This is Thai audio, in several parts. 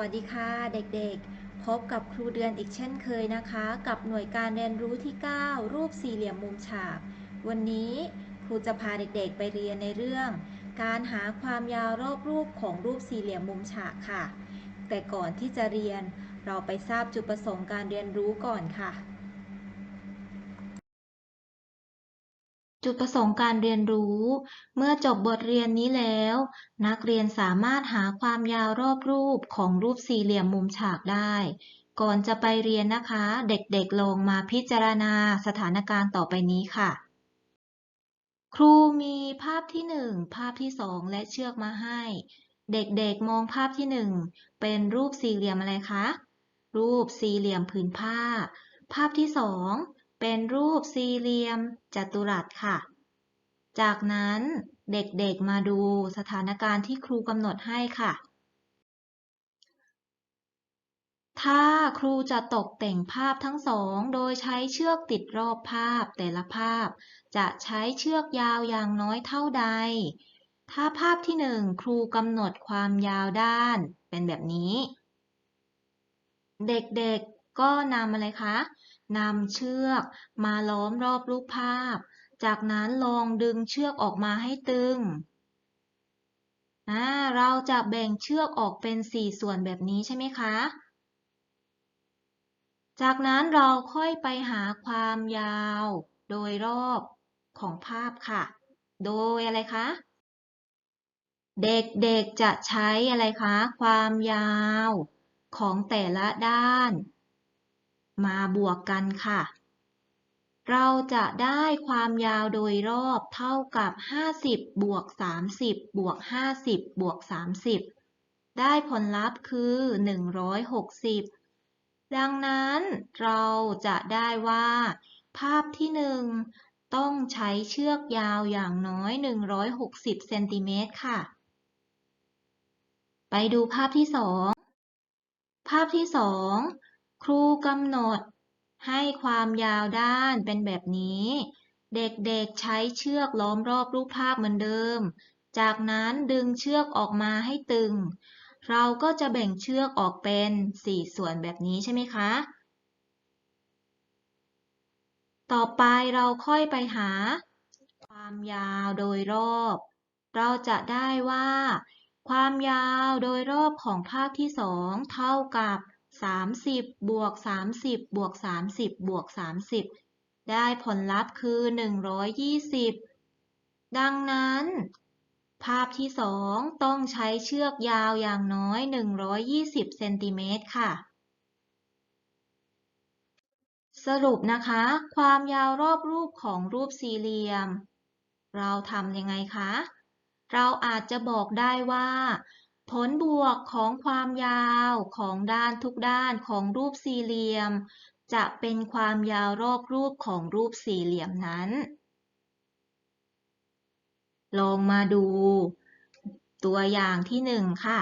วัสดีค่ะเด็กๆ พบกับครูเดือนอีกเช่นเคยนะคะ กับหน่วยการเรียนรู้ที่ 9 รูปสี่เหลี่ยมมุมฉาก วันนี้ครูจะพาเด็กๆไปเรียนในเรื่อง การหาความยาวรอบรูปของรูปสี่เหลี่ยมมุมฉากค่ะ แต่ก่อนที่จะเรียนเราไปทราบจุดประสงค์การเรียนรู้ก่อนค่ะ จุดประสงค์การเรียนรู้ เมื่อจบบทเรียนนี้แล้ว นักเรียนสามารถหาความยาวรอบรูปของรูปสี่เหลี่ยมมุมฉากได้ ก่อนจะไปเรียนนะคะ เด็กๆลองมาพิจารณาสถานการณ์ต่อไปนี้ค่ะ ครูมีภาพที่หนึ่งภาพที่สองและเชือกมาให้ เด็กๆมองภาพที่หนึ่งเป็นรูปสี่เหลี่ยมอะไรคะ รูปสี่เหลี่ยมผืนผ้า ภาพที่สอง เป็นรูปสี่เหลี่ยมจัตุรัสค่ะ จากนั้นเด็กๆมาดูสถานการณ์ที่ครูกำหนดให้ค่ะ ถ้าครูจะตกแต่งภาพทั้งสอง โดยใช้เชือกติดรอบภาพแต่ละภาพ จะใช้เชือกยาวอย่างน้อยเท่าใด ถ้าภาพที่หนึ่งครูกำหนดความยาวด้าน เป็นแบบนี้ เด็กๆก็นำอะไรคะ นำเชือกมาล้อมรอบรูปภาพ จากนั้นลองดึงเชือกออกมาให้ตึง เราจะแบ่งเชือกออกเป็นสี่ส่วนแบบนี้ใช่ไหมคะ จากนั้นเราค่อยไปหาความยาวโดยรอบของภาพค่ะ โดยอะไรคะ เด็กๆจะใช้อะไรคะ ความยาวของแต่ละด้าน มาบวกกันค่ะ เราจะได้ความยาวโดยรอบเท่ากับ 50 บวก 30 บวก 50 บวก 30 ได้ผลลัพธ์คือ 160 ดังนั้นเราจะได้ว่า ภาพที่หนึ่งต้องใช้เชือกยาวอย่างน้อย 160 เซนติเมตรค่ะ ไปดูภาพที่สองภาพที่สอง ครูกำหนดให้ความยาวด้านเป็นแบบนี้ เด็กๆใช้เชือกล้อมรอบรูปภาพเหมือนเดิม จากนั้นดึงเชือกออกมาให้ตึง เราก็จะแบ่งเชือกออกเป็นสี่ส่วนแบบนี้ใช่ไหมคะ ต่อไปเราค่อยไปหา ความยาวโดยรอบ เราจะได้ว่า ความยาวโดยรอบของภาพที่สองเท่ากับ 30 บวก 30 บวก 30 บวก 30 ได้ผลลัพธ์คือ 120 ดังนั้น ภาพที่สองต้องใช้เชือกยาวอย่างน้อย 120 เซนติเมตรค่ะ สรุปนะคะ ความยาวรอบรูปของรูปสี่เหลี่ยม เราทำยังไงคะ เราอาจจะบอกได้ว่า ผลบวกของความยาวของด้านทุกด้านของรูปสี่เหลี่ยม จะเป็นความยาวรอบรูปของรูปสี่เหลี่ยมนั้น ลองมาดู ตัวอย่างที่หนึ่งค่ะ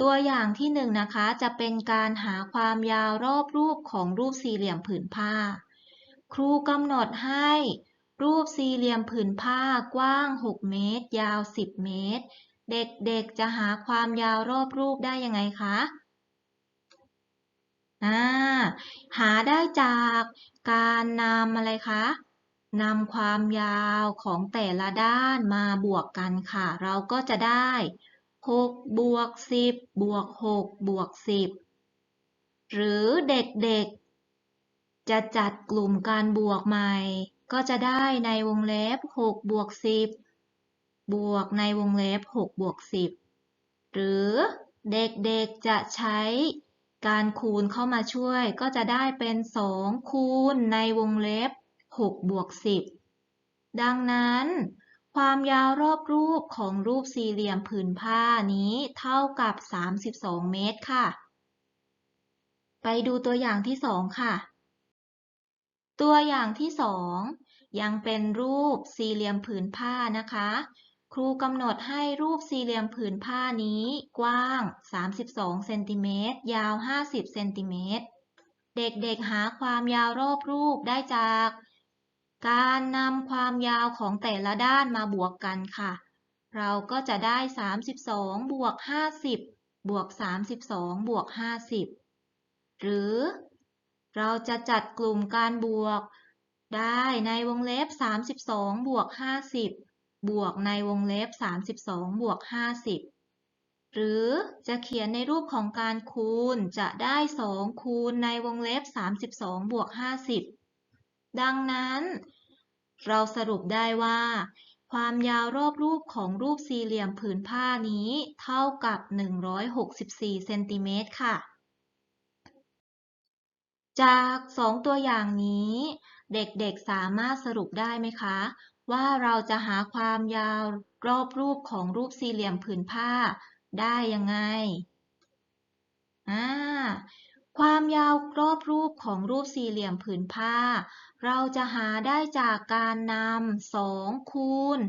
ตัวอย่างที่หนึ่งนะคะจะเป็นการหาความยาวรอบรูปของรูปสี่เหลี่ยมผืนผ้า ครูกำหนดให้ รูปสี่เหลี่ยมผืนผ้ากว้าง 6 เมตร ยาว 10 เมตร เด็กๆจะหาความยาวรอบรูปได้ยังไงคะหาได้จากการนำอะไรคะนำความยาวของแต่ละด้านมาบวกกันค่ะ เราก็จะได้6บวก10บวก6บวก10 หรือเด็กๆ จะจัดกลุ่มการบวกใหม่ ก็จะได้ในวงเล็บ6บวก10 บวกในวงเล็บ6บวก10 หรือเด็กๆจะใช้การคูณเข้ามาช่วยก็จะได้เป็น 2 คูณในวงเล็บ6บวก10 ดังนั้น ความยาวรอบรูปของรูปสี่เหลี่ยมผืนผ้านี้เท่ากับ 32 เมตรค่ะ ไปดูตัวอย่างที่ 2 ค่ะ ตัวอย่างที่ 2 ยังเป็นรูปสี่เหลี่ยมผืนผ้านะคะ ครูกำหนดให้รูปสี่เหลี่ยมผืนผ้านี้ กว้าง 32 เซนติเมตร ยาว 50 เซนติเมตร เด็กๆหาความยาวรอบรูปได้จาก การนำความยาวของแต่ละด้านมาบวกกันค่ะ เราก็จะได้ 32 บวก 50 บวก 32 บวก 50 หรือ เราจะจัดกลุ่มการบวก ได้ในวงเล็บ 32 บวก 50 บวกในวงเล็บ 32 บวก 50 หรือจะเขียนในรูปของการคูณจะได้ 2 คูณในวงเล็บ 32 บวก 50 ดังนั้น เราสรุปได้ว่า ความยาวรอบรูปของรูปสี่เหลี่ยมผืนผ้านี้เท่ากับ 164 เซนติเมตรค่ะจากสองตัวอย่างนี้ เด็กๆสามารถสรุปได้ไหมคะ ว่าเราจะหาความยาวรอบรูปของรูปสี่เหลี่ยมผืนผ้าได้ยังไงอ่าความยาวรอบรูปของรูปสี่เหลี่ยมผืนผ้า เราจะหาได้จากการนำสองคูณ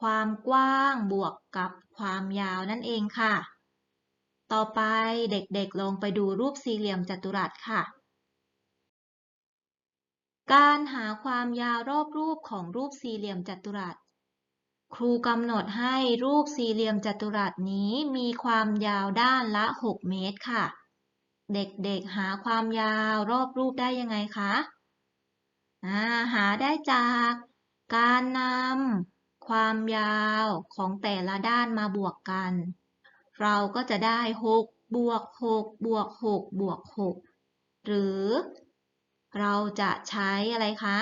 ความกว้างบวกกับความยาวนั่นเองค่ะ ต่อไปเด็กๆลองไปดูรูปสี่เหลี่ยมจัตุรัสค่ะ การหาความยาวรอบรูปของรูปสี่เหลี่ยมจัตุรัส ครูกำหนดให้รูปสี่เหลี่ยมจัตุรัสนี้มีความยาวด้านละ 6 เมตรค่ะ เด็กๆหาความยาวรอบรูปได้ยังไงคะาหาได้จากการนำความยาวของแต่ละด้านมาบวกกัน เราก็จะได้ 6 บวก 6 บวก 6 บวก 6 หรือ เราจะใช้อะไรคะ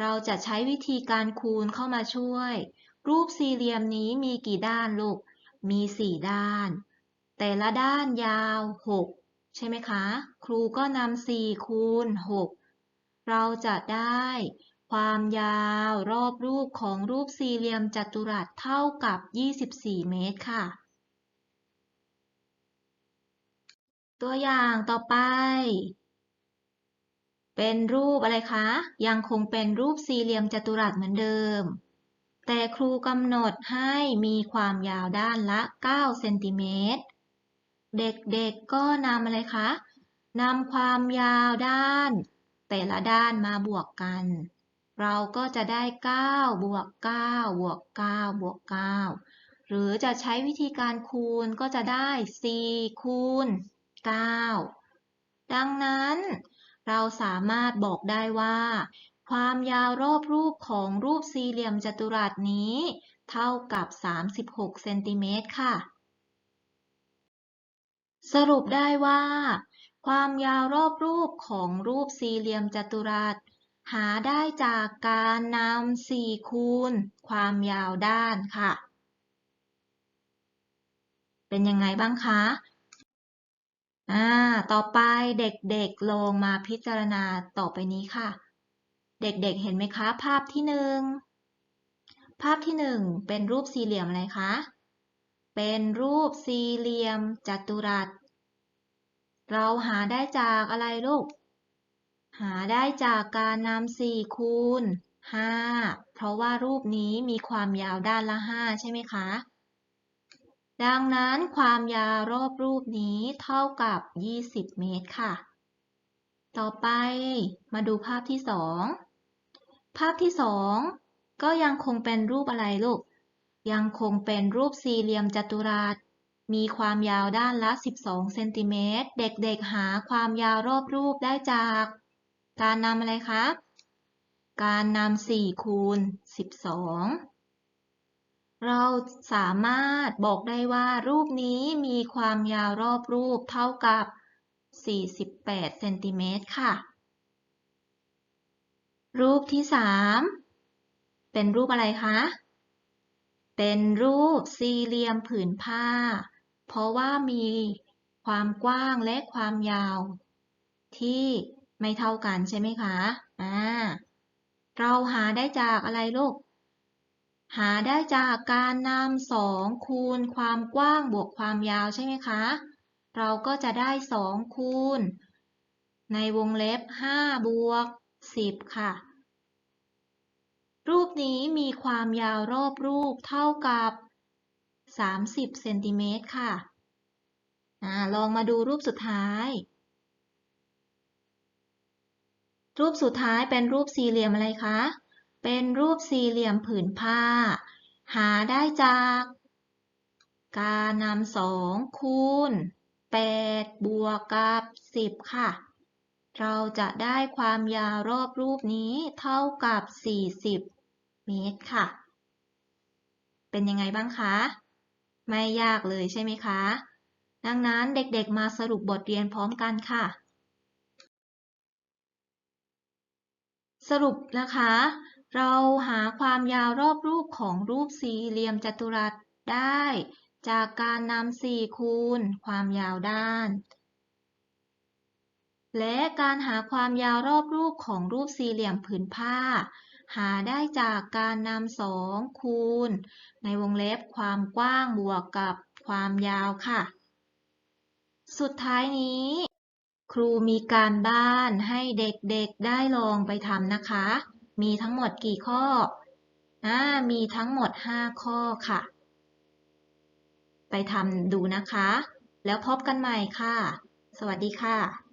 เราจะใช้วิธีการคูณเข้ามาช่วย รูปสี่เหลี่ยมนี้มีกี่ด้านลูก มี4ด้าน แต่ละด้านยาว6ใช่ไหมคะ ครูก็นำ4คูณ6เราจะได้ความยาวรอบรูปของรูปสี่เหลี่ยมจัตุรัสเท่ากับ 24 เมตรค่ะ ตัวอย่างต่อไป เป็นรูปอะไรคะ ยังคงเป็นรูปสี่เหลี่ยมจัตุรัสเหมือนเดิม แต่ครูกำหนดให้มีความยาวด้านละ 9 เซนติเมตร เด็กๆก็นำอะไรคะนำความยาวด้าน แต่ละด้านมาบวกกัน เราก็จะได้ 9 บวก 9 บวก 9 บวก 9 หรือจะใช้วิธีการคูณก็จะได้ 4 คูณ 9 ดังนั้น เราสามารถบอกได้ว่า ความยาวรอบรูปของรูปสี่เหลี่ยมจัตุรัสนี้ เท่ากับ 36 เซนติเมตรค่ะ สรุปได้ว่า ความยาวรอบรูปของรูปสี่เหลี่ยมจัตุรัส หาได้จากการนำสี่คูณ ความยาวด้านค่ะ เป็นยังไงบ้างคะ อ่า ต่อไปเด็กๆลงมาพิจารณาต่อไปนี้ค่ะ เด็กๆเห็นไหมคะ ภาพที่หนึ่ง ภาพที่หนึ่งเป็นรูปสี่เหลี่ยมอะไรคะ เป็นรูปสี่เหลี่ยมจัตุรัส เราหาได้จากอะไรลูก หาได้จากการนำสี่คูณห้าเพราะว่ารูปนี้มีความยาวด้านละห้าใช่ไหมคะ ดังนั้นความยาวรอบรูปนี้เท่ากับ 20 เมตรค่ะ ต่อไปมาดูภาพที่สองภาพที่สองก็ยังคงเป็นรูปอะไรลูก ยังคงเป็นรูปสี่เหลี่ยมจัตุรัส มีความยาวด้านละ 12 เซนติเมตร เด็กๆหาความยาวรอบรูปได้จาก การนำอะไรคะ การนำ4คูณ 12 เราสามารถบอกได้ว่ารูปนี้มีความยาวรอบรูปเท่ากับ 48 เซนติเมตรค่ะ รูปที่ 3 เป็นรูปอะไรคะ เป็นรูปสี่เหลี่ยมผืนผ้า เพราะว่ามีความกว้างและความยาว ที่ไม่เท่ากันใช่ไหมคะ อ่า เราหาได้จากอะไรลูก หาได้จากการนำสองคูณความกว้างบวกความยาวใช่ไหมคะ เราก็จะได้สองคูณ ในวงเล็บห้าบวกสิบค่ะ รูปนี้มีความยาวรอบรูปเท่ากับ30เซนติเมตรค่ะอลองมาดูรูปสุดท้าย รูปสุดท้ายเป็นรูปสี่เหลี่ยมอะไรคะ เป็นรูปสี่เหลี่ยมผืนผ้า หาได้จาก การนำสองคูณแปดบวกกับสิบค่ะ เราจะได้ความยาวรอบรูปนี้เท่ากับสี่สิบเมตรค่ะ เป็นยังไงบ้างคะ ไม่ยากเลยใช่ไหมคะ ดังนั้นเด็กๆมาสรุปบทเรียนพร้อมกันค่ะสรุปนะคะ เราหาความยาวรอบรูปของรูปสี่เหลี่ยมจัตุรัสได้ จากการนำสี่คูณความยาวด้าน และการหาความยาวรอบรูปของรูปสี่เหลี่ยมผืนผ้า หาได้จากการนำสองคูณ ในวงเล็บความกว้างบวกกับความยาวค่ะ สุดท้ายนี้ ครูมีการบ้านให้เด็กๆได้ลองไปทำนะคะ มีทั้งหมดกี่ข้ออ่ามีทั้งหมด 5 ข้อค่ะ ไปทำดูนะคะ แล้วพบกันใหม่ค่ะ สวัสดีค่ะ